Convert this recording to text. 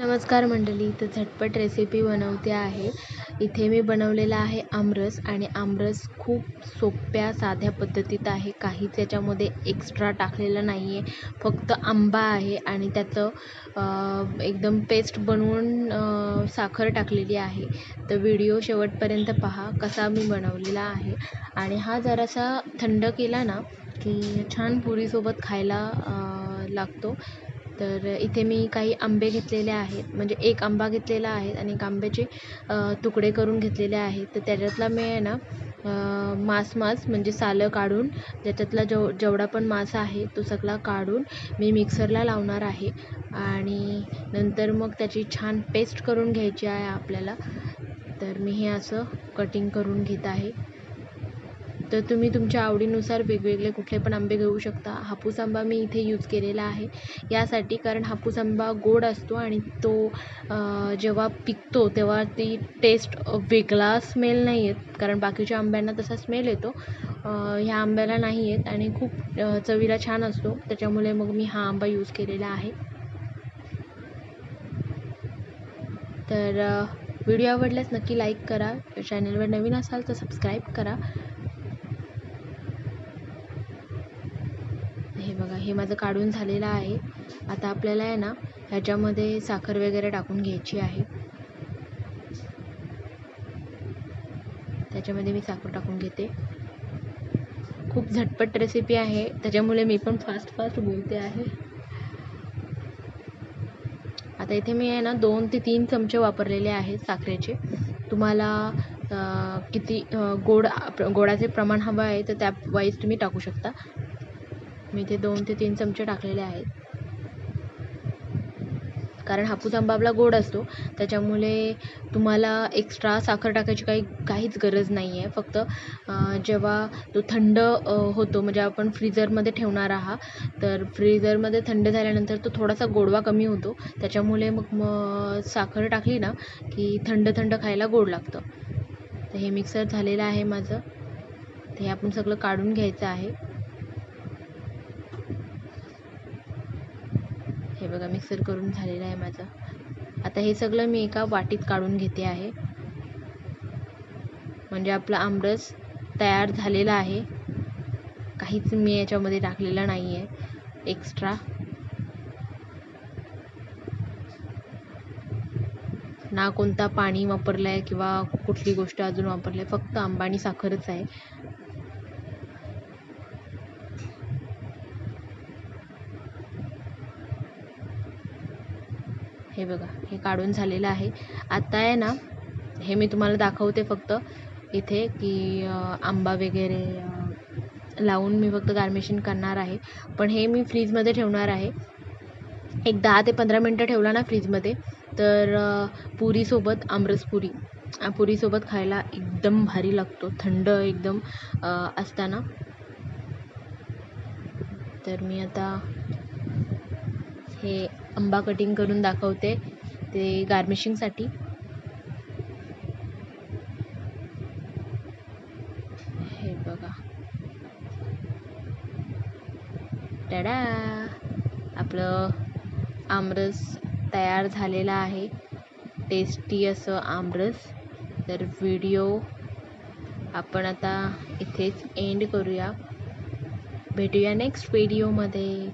नमस्कार मंडळी इथं झटपट रेसिपी बनवते आहे. इथे मी बनवलेला आहे आमरस आणि आमरस खूप सोप्या साध्या पद्धतीत आहे. काहीच याच्यामध्ये एक्स्ट्रा टाकलेलं नाही आहे फक्त आंबा आहे आणि त्याचं एकदम पेस्ट बनवून साखर टाकलेली आहे. तर व्हिडिओ शेवटपर्यंत पहा कसा मी बनवलेला आहे. आणि हा जरासा थंड केला ना की छान पुरीसोबत खायला लागतो. तर इथे मी काही आंबे घेतलेले आहेत. म्हणजे एक आंबा घेतलेला आहे आणि एक आंब्याचे तुकडे करून घेतलेले आहेत. तर त्याच्यातला मी आहे ना मांस मांस म्हणजे सालं काढून त्याच्यातला जेव जेवढा पण मांस आहे तो सगळा काढून मी मिक्सरला लावणार आहे. आणि नंतर मग त्याची छान पेस्ट करून घ्यायची आहे आपल्याला. तर मी हे असं कटिंग करून घेत आहे. तर तुम्ही तुमच्या आवडीनुसार वेगवेगळे कुठले पण आंबे घेऊ शकता. हापूस आंबा मी इथे यूज केलेला आहे. यासाठी कारण हापूस आंबा गोड असतो आणि तो जेव्हा पिकतो तेव्हा ती टेस्ट वेगळा स्मेल नाही येत. कारण बाकीच्या आंब्यांना तसा स्मेल येतो. ह्या आंब्याला नाही येत आणि खूप चवीला छान असतो. त्याच्यामुळे मग मी हा आंबा यूज केलेला आहे. तर व्हिडिओ आवडल्यास नक्की लाईक करा. चॅनलवर नवीन असाल तर सबस्क्राईब करा. हे बघा हे माझं काढून झालेलं आहे. आता आपल्याला आहे ना ह्याच्यामध्ये साखर वगैरे टाकून घ्यायची आहे. त्याच्यामध्ये मी साखर टाकून घेते. खूप झटपट रेसिपी आहे. त्याच्यामुळे मी पण फास्ट फास्ट बोलते आहे. आता इथे मी आहे ना दोन ते तीन चमचे वापरलेले आहेत साखरेचे. तुम्हाला किती गोड गोडाचे प्रमाण हवं आहे तर त्या वाईज तुम्ही टाकू शकता. मी इथे दोन ते तीन चमचे टाकलेले आहेत. कारण हापूस आंबा आपला गोड असतो. त्याच्यामुळे तुम्हाला एक्स्ट्रा साखर टाकायची काही काहीच गरज नाही आहे फक्त जेव्हा तो थंड होतो म्हणजे आपण फ्रीजरमध्ये ठेवणार आहात तर फ्रीजरमध्ये थंड झाल्यानंतर तो थोडासा गोडवा कमी होतो. त्याच्यामुळे मग मग साखर टाकली ना की थंड थंड खायला गोड लागतं. तर हे मिक्सर झालेलं आहे माझं. ते आपण सगळं काढून घ्यायचं आहे हे बघा मिक्सर करून झालेलं आहे माझं. आता हे सगळं मी एका वाटीत काढून घेते आहे. म्हणजे आपला आमरस तयार झालेला आहे. काहीच मी याच्यामध्ये टाकलेलं नाही आहे एक्स्ट्रा ना कोणता पाणी वापरलं आहे किंवा कुठली गोष्ट अजून वापरली आहे फक्त आंबा आणि साखरच आहे. हे बघा हे काढून झालेलं आहे. आत्ता आहे ना हे मी तुम्हाला दाखवते फक्त इथे की आंबा वगैरे लावून मी फक्त गार्निशिंग करणार आहे. पण हे मी फ्रीजमध्ये ठेवणार आहे. एक दहा ते पंधरा मिनटं ठेवला ना फ्रीजमध्ये तर पुरीसोबत आमरस पुरी. पुरीसोबत खायला एकदम भारी लागतो. थंड एकदम असताना. तर मी आता हे आंबा कटिंग करून दाखवते ते गार्निशिंगसाठी हे बघा. टडा आपलं आमरस तयार झालेला आहे. टेस्टी असं आमरस. तर व्हिडिओ आपण आता इथेच एंड करूया. भेटूया नेक्स्ट व्हिडिओमध्ये